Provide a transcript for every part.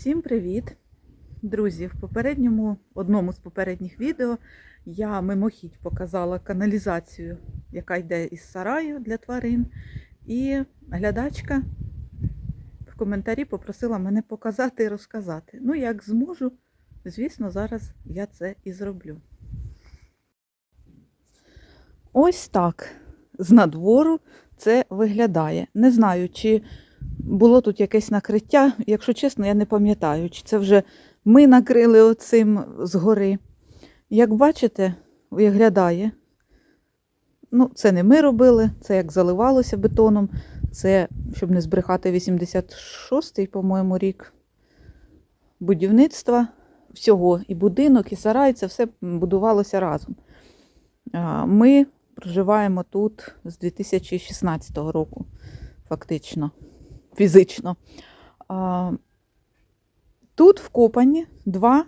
Всім привіт! Друзі, в попередньому, одному з попередніх відео я мимохідь показала каналізацію, яка йде із сараю для тварин. І глядачка в коментарі попросила мене показати і розказати. Ну, як зможу, звісно, зараз я це і зроблю. Ось так з надвору це виглядає. Не знаю, чи було тут якесь накриття. Якщо чесно, я не пам'ятаю, чи це вже ми накрили оцим згори. Як бачите, виглядає. Ну, це не ми робили, це як заливалося бетоном. Це, щоб не збрехати, 86-й, по-моєму, рік будівництва всього. І будинок, і сарай, це все будувалося разом. Ми проживаємо тут з 2016 року, фактично, фізично. Тут вкопані два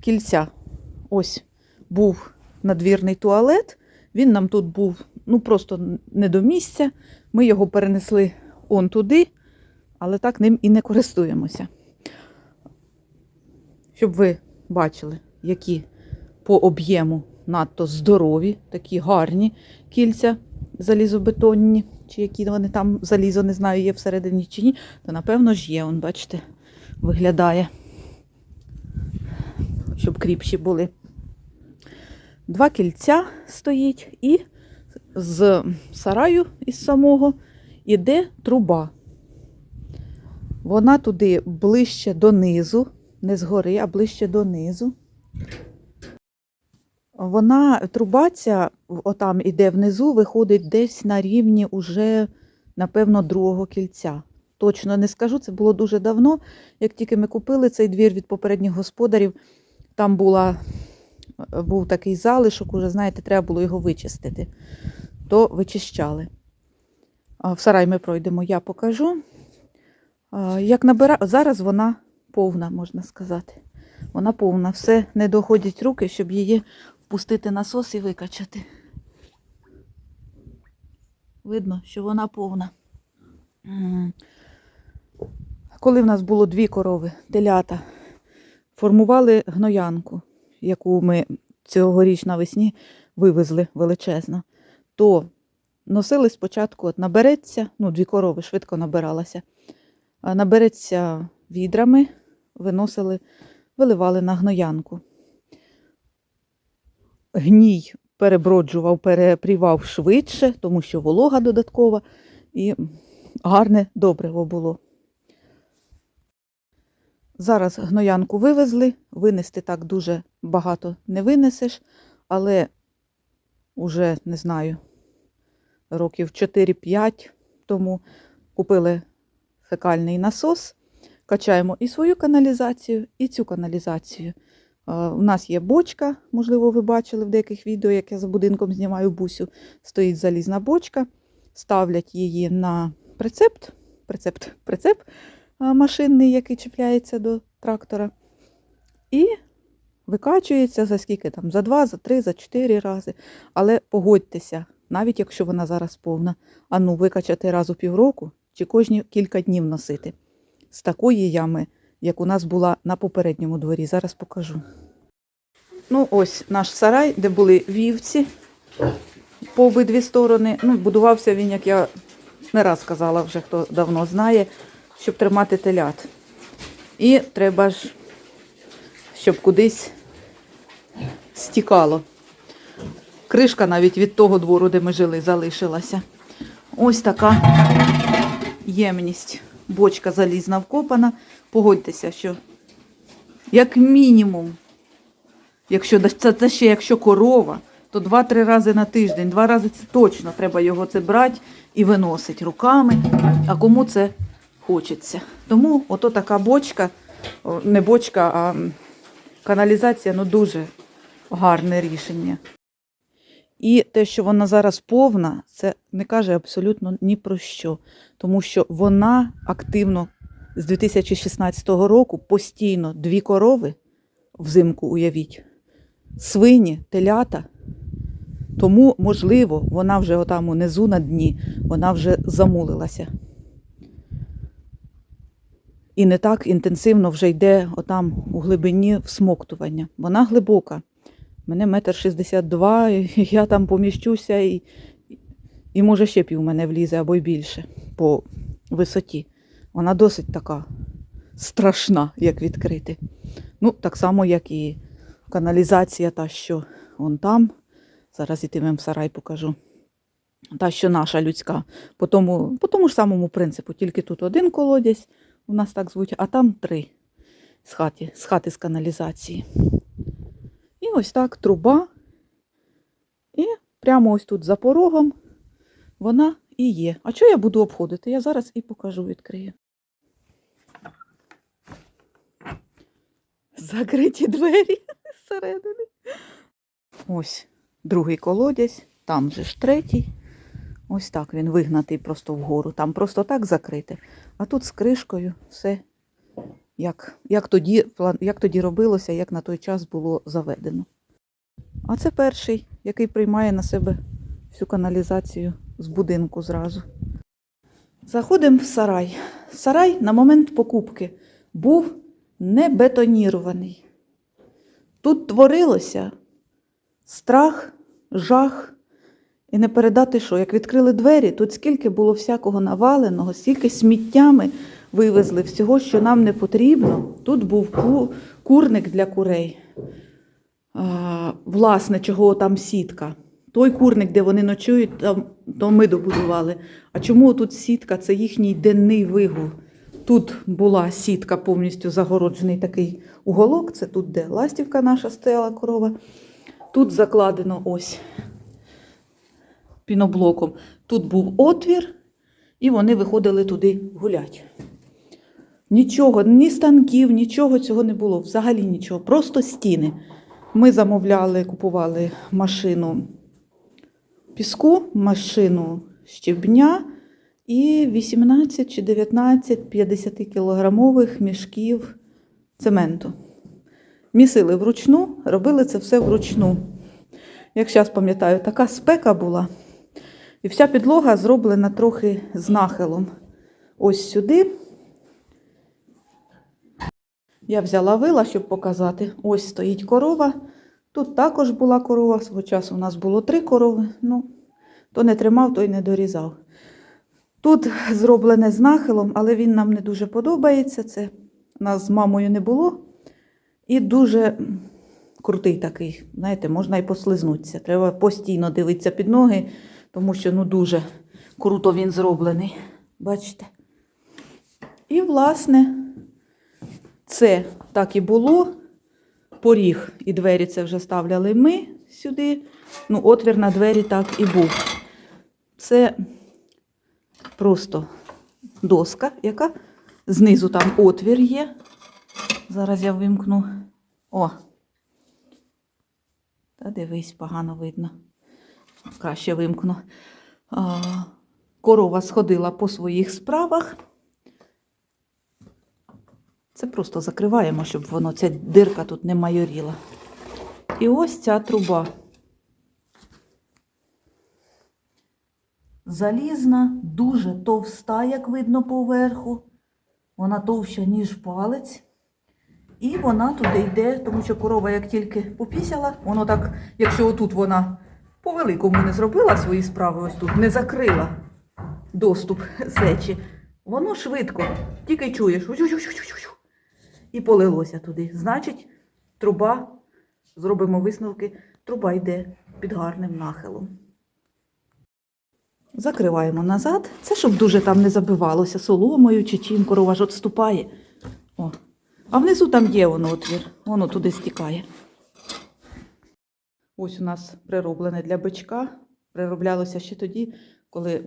кільця. Ось був надвірний туалет. Він нам тут був ну, просто не до місця. Ми його перенесли он туди, але так ним і не користуємося. Щоб ви бачили, які по об'єму надто здорові, такі гарні кільця залізобетонні, чи які вони там залізо, не знаю, є всередині чи ні, то напевно ж є, он, бачите, виглядає, щоб кріпші були. Два кільця стоїть, і з сараю із самого іде труба. Вона туди ближче донизу, не згори, а ближче донизу. Вона труба ця, отам іде внизу, виходить десь на рівні уже, напевно, другого кільця. Точно не скажу, це було дуже давно. Як тільки ми купили цей двір від попередніх господарів, там була, був такий залишок, уже, знаєте, треба було його вичистити. То вичищали. В сарай ми пройдемо, я покажу. Як набира... Зараз вона повна, можна сказати. Вона повна. Все не доходять руки, щоб її впустити насос і викачати. Видно, що вона повна. Коли в нас було дві корови, телята, формували гноянку, яку ми цьогоріч навесні вивезли величезно, то носили спочатку, от набереться, ну, дві корови швидко набиралася, набереться відрами, виносили, виливали на гноянку. Гній переброджував, перепрівав швидше, тому що волога додаткова і гарне добриво було. Зараз гноянку вивезли, винести так дуже багато не винесеш, але уже не знаю, років 4-5 тому купили фекальний насос, качаємо і свою каналізацію, і цю каналізацію. Е, У нас є бочка, можливо, ви бачили в деяких відео, як я за будинком знімаю бусю. Стоїть залізна бочка, ставлять її на прицеп, прицеп, прицеп машинний, який чіпляється до трактора. І викачується за скільки там, за два, за три, за чотири рази. Але погодьтеся, навіть якщо вона зараз повна, а ну викачати раз у півроку чи кожні кілька днів носити. З такої ями, як у нас була на попередньому дворі. Зараз покажу. Ну, ось наш сарай, де були вівці по обидві сторони. Ну, будувався він, як я не раз казала, вже хто давно знає, щоб тримати телят. І треба ж, щоб кудись стікало. Кришка навіть від того двору, де ми жили, залишилася. Ось така ємність. Бочка залізна вкопана. Погодьтеся, що як мінімум, якщо це, ще якщо корова, то два-три рази на тиждень, два рази це точно треба його це брати і виносити руками. А кому це хочеться. Тому ото така бочка, не бочка, а каналізація ну дуже гарне рішення. І те, що вона зараз повна, це не каже абсолютно ні про що, тому що вона активно з 2016 року постійно дві корови взимку, уявіть, свині, телята. Тому, можливо, вона вже отам унизу на дні, вона вже замулилася. і не так інтенсивно вже йде отам у глибині всмоктування. Вона глибока. Мене метр шістдесят два, я там поміщуся, і, і може ще пів мене влізе або й більше по висоті. Вона досить така страшна, як відкрити. Ну, так само, як і каналізація, та, що вон там. Зараз ітимем в сарай покажу. Та, що наша людська. По тому, по тому ж самому принципу. Тільки тут один колодязь, у нас так звуть, а там три з хати, з хати з каналізації. І ось так труба. І прямо ось тут за порогом вона і є. А що я буду обходити? Я зараз і покажу, відкрию. Закриті двері зсередини. Ось другий колодязь, там же ж третій. Ось так він вигнатий просто вгору. Там просто так закрите. А тут з кришкою все як, як, тоді, як тоді робилося, як на той час було заведено. А це перший, який приймає на себе всю каналізацію з будинку зразу. Заходимо в сарай. Сарай на момент покупки був не бетонірований. Тут творилося страх, жах. І не передати що, як відкрили двері, тут скільки було всякого наваленого, стільки сміттями вивезли всього, що нам не потрібно. Тут був курник для курей. Власне, чого там сітка. Той курник, де вони ночують, там, то ми добудували. А чому тут сітка? Це їхній денний вигул. Тут була сітка повністю загороджений такий уголок. Це тут, де ластівка наша стояла корова. Тут закладено ось піноблоком. Тут був отвір, і вони виходили туди гулять. Нічого, ні станків, нічого цього не було, взагалі нічого, просто стіни. Ми замовляли, купували машину піску, машину щебня і 18 чи 19 50-кілограмових мішків цементу. Місили вручну, робили це все вручну. Як зараз пам'ятаю, така спека була. І вся підлога зроблена трохи з нахилом. Ось сюди. Я взяла вила, щоб показати. Ось стоїть корова. Тут також була корова. Свого часу у нас було три корови. Ну, то не тримав, той не дорізав. Тут зроблене з нахилом, але він нам не дуже подобається. Це нас з мамою не було. І дуже крутий такий. Знаєте, можна і послизнутися. Треба постійно дивитися під ноги, тому що ну дуже круто він зроблений. Бачите? І, власне, це так і було. Поріг і двері це вже ставляли ми сюди. Ну, отвір на двері так і був. Це просто доска, яка знизу там отвір є. Зараз я вимкну. О. Та дивись, погано видно. Краще вимкну. А, корова сходила по своїх справах. Це просто закриваємо, щоб воно, ця дирка тут не майоріла. І ось ця труба. Залізна, дуже товста, як видно поверху. Вона товща, ніж палець. І вона туди йде, тому що корова, як тільки попісяла, воно так, якщо отут вона по великому не зробила свої справи, ось тут, не закрила доступ сечі, воно швидко, тільки чуєш, і полилося туди. Значить, труба, зробимо висновки, труба йде під гарним нахилом. Закриваємо назад. Це щоб дуже там не забивалося соломою чи чим корова ж отступає. О. А внизу там є воно отвір, воно туди стікає. Ось у нас прироблене для бичка. Прироблялося ще тоді, коли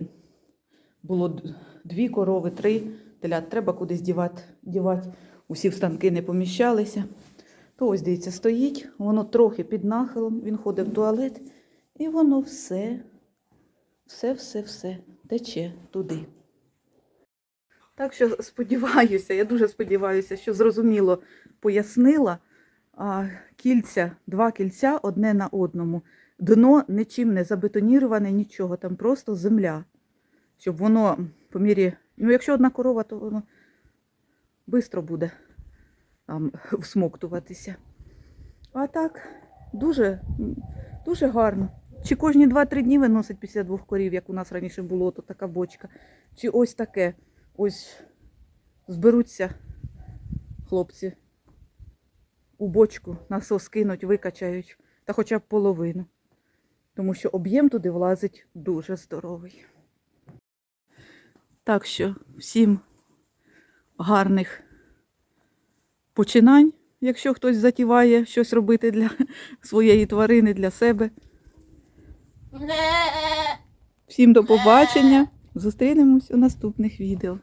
було дві корови, три телят. Треба кудись дівати. дівати. Усі в станки не поміщалися. То ось дивіться, стоїть, воно трохи під нахилом, він ходить в туалет, і воно все, все, все, все тече туди. Так що сподіваюся, я дуже сподіваюся, що зрозуміло пояснила. А, кільця, два кільця одне на одному. Дно нічим не забетоніроване, нічого, там просто земля. Щоб воно по мірі. Ну, якщо одна корова, то воно швидко буде там всмоктуватися. А так, дуже, дуже гарно. Чи кожні 2-3 дні виносить після двох корів, як у нас раніше було, то така бочка. Чи ось таке. Ось зберуться хлопці у бочку, насос кинуть, викачають, та хоча б половину. Тому що об'єм туди влазить дуже здоровий. Так що всім гарних починань, якщо хтось затіває щось робити для своєї тварини, для себе. Всім до побачення. Зустрінемось у наступних відео.